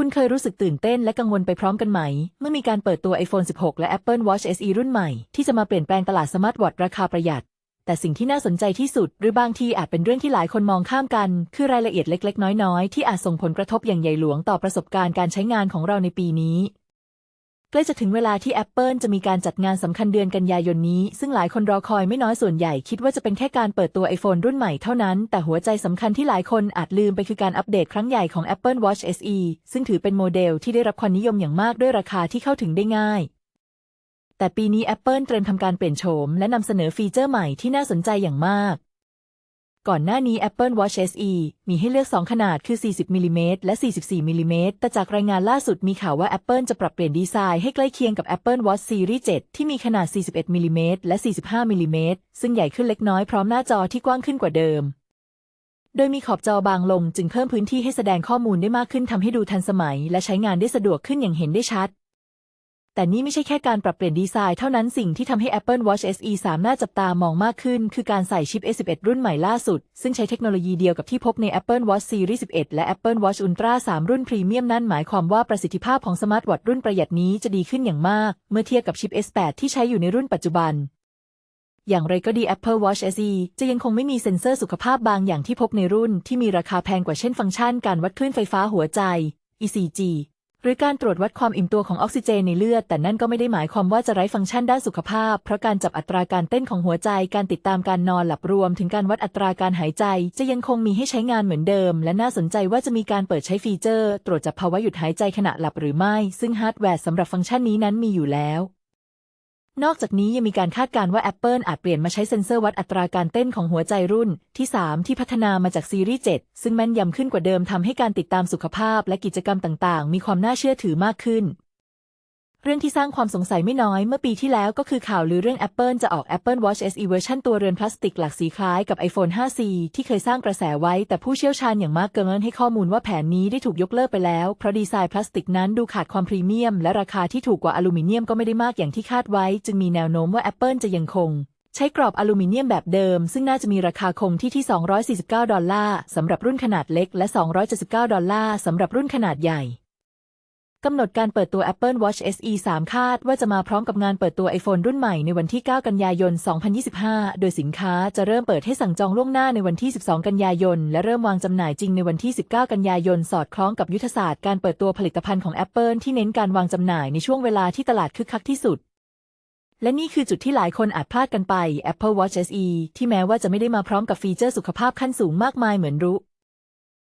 คุณเคยรู้สึกตื่นเต้นและกังวลไปพร้อมกันไหม เมื่อมีการเปิดตัว iPhone 16 และ Apple Watch SE รุ่นใหม่ ที่จะมาเปลี่ยนแปลงตลาดสมาร์ทวอทราคาประหยัด แต่สิ่งที่น่าสนใจที่สุด หรือบางทีอาจเป็นเรื่องที่หลายคนมองข้ามกัน คือรายละเอียดเล็ก ๆ น้อย ๆ ที่อาจส่งผลกระทบอย่างใหญ่หลวงต่อประสบการณ์การใช้งานของเราในปีนี้ ล้จะถึงเวลาที่ Apple จะมีการจัดงานสำคัญเดือนกันยายนนี้ ซึ่งหลายคนรอคอยไม่น้อยส่วนใหญ่คิดว่าจะเป็นแค่การเปิดตัว iPhone รุ่นใหม่เท่านั้น แต่หัวใจสำคัญที่หลายคนอาจลืมไปคือการอัปเดตครั้งใหญ่ของ Apple Watch SE ซึ่งถือเป็นโมเดลที่ได้รับความนิยมอย่างมากด้วยราคาที่เข้าถึงได้ง่าย แต่ปีนี้ Apple เตรียมทำการเปลี่ยนโฉมและนำเสนอฟีเจอร์ใหม่ที่น่าสนใจอย่างมาก ก่อนหน้านี้ Apple Watch SE มีให้เลือก 2 ขนาดคือ 40มิลิเมตรและ 44มิลิเมตรแต่จากรายงานล่าสุดมีข่าวว่า Apple จะปรับเปลี่ยนดีไซน์ให้ใกล้เคียงกับ Apple Watch Series 7 ที่มีขนาด 41มิลิเมตรและ 45มิลิเมตรซึ่งใหญ่ขึ้นเล็กน้อยพร้อมหน้าจอที่กว้างขึ้นกว่าเดิม โดยมีขอบจอบางลงจึงเพิ่มพื้นที่ให้แสดงข้อมูลได้มากขึ้นทำให้ดูทันสมัย และใช้งานได้สะดวกขึ้นอย่างเห็นได้ชัด แต่นี่ไม่ใช่แค่การปรับเปลี่ยนดีไซน์เท่านั้นสิ่งที่ทำให้ Apple Watch SE 3 น่าจับตามองมากขึ้น คือการใส่ชิป A11 รุ่นใหม่ล่าสุด ซึ่งใช้เทคโนโลยีเดียวกับที่พบใน Apple Watch Series 11 และ Apple Watch Ultra 3 รุ่นพรีเมียมนั่นหมายความว่าประสิทธิภาพของสมาร์ทวอทรุ่นประหยัดนี้จะดีขึ้นอย่างมาก เมื่อเทียบกับชิป S8 ที่ใช้อยู่ในรุ่นปัจจุบันอย่างไรก็ดี Apple Watch SE จะยังคงไม่มีเซ็นเซอร์สุขภาพบางอย่างที่พบในรุ่นที่มีราคาแพงกว่าเช่นฟังก์ชันการวัดคลื่นไฟฟ้าหัวใจ ECG หรือการตรวจวัดความอิ่มตัวของออกซิเจนในเลือด แต่นั่นก็ไม่ได้หมายความว่าจะไร้ฟังก์ชันด้านสุขภาพ เพราะการจับอัตราการเต้นของหัวใจ การติดตามการนอนหลับรวม ถึงการวัดอัตราการหายใจ จะยังคงมีให้ใช้งานเหมือนเดิม และน่าสนใจว่าจะมีการเปิดใช้ฟีเจอร์ ตรวจจับภาวะหยุดหายใจขณะหลับหรือไม่ ซึ่งฮาร์ดแวร์สำหรับฟังก์ชันนี้นั้นมีอยู่แล้ว นอกจากนี้ยังมีการคาดการณ์ว่า Apple อาจเปลี่ยนมาใช้เซ็นเซอร์วัดอัตราการเต้นของหัวใจรุ่นที่ 3 ที่พัฒนามาจากซีรีส์ 7 ซึ่งแม่นยำขึ้นกว่าเดิมทำให้การติดตามสุขภาพและกิจกรรมต่าง ๆ มีความน่าเชื่อถือมากขึ้น เรื่องที่สร้างความสงสัยไม่น้อยเมื่อปีที่แล้วก็คือข่าวลือเรื่อง Apple จะออก Apple Watch SE เวอร์ชันตัวเรือนพลาสติกหลักสีคล้ายกับ iPhone 5C ที่เคยสร้างกระแสไว้ แต่ผู้เชี่ยวชาญอย่างมาร์กเกอร์นให้ข้อมูลว่าแผนนี้ได้ถูกยกเลิกไปแล้ว เพราะดีไซน์พลาสติกนั้นดูขาดความพรีเมียม และราคาที่ถูกกว่าอลูมิเนียมก็ไม่ได้มากอย่างที่คาดไว้ จึงมีแนวโน้มว่า Apple จะยังคง ใช้กรอบอลูมิเนียมแบบเดิม ซึ่งน่าจะมีราคาคงที่ที่ 249 ดอลลาร์สำหรับรุ่นขนาดเล็กและ 279 ดอลลาร์สำหรับรุ่นขนาดใหญ่ กำหนดการเปิดตัว Apple Watch SE 3 คาดว่าจะมาพร้อมกับงานเปิดตัว iPhone รุ่นใหม่ในวันที่ 9 กันยายน 2025 โดยสินค้าจะเริ่มเปิดให้สั่งจองล่วงหน้าในวันที่ 12 กันยายน และเริ่มวางจำหน่ายจริงในวันที่ 19 กันยายน สอดคล้องกับยุทธศาสตร์การเปิดตัวผลิตภัณฑ์ของ Apple ที่เน้นการวางจำหน่ายในช่วงเวลาที่ตลาดคึกคักที่สุดและนี่คือจุดที่หลายคนอาจพลาดกันไป Apple Watch SE ที่แม้ว่าจะไม่ได้มาพร้อมกับฟีเจอร์สุขภาพขั้นสูงมากมายเหมือนรู้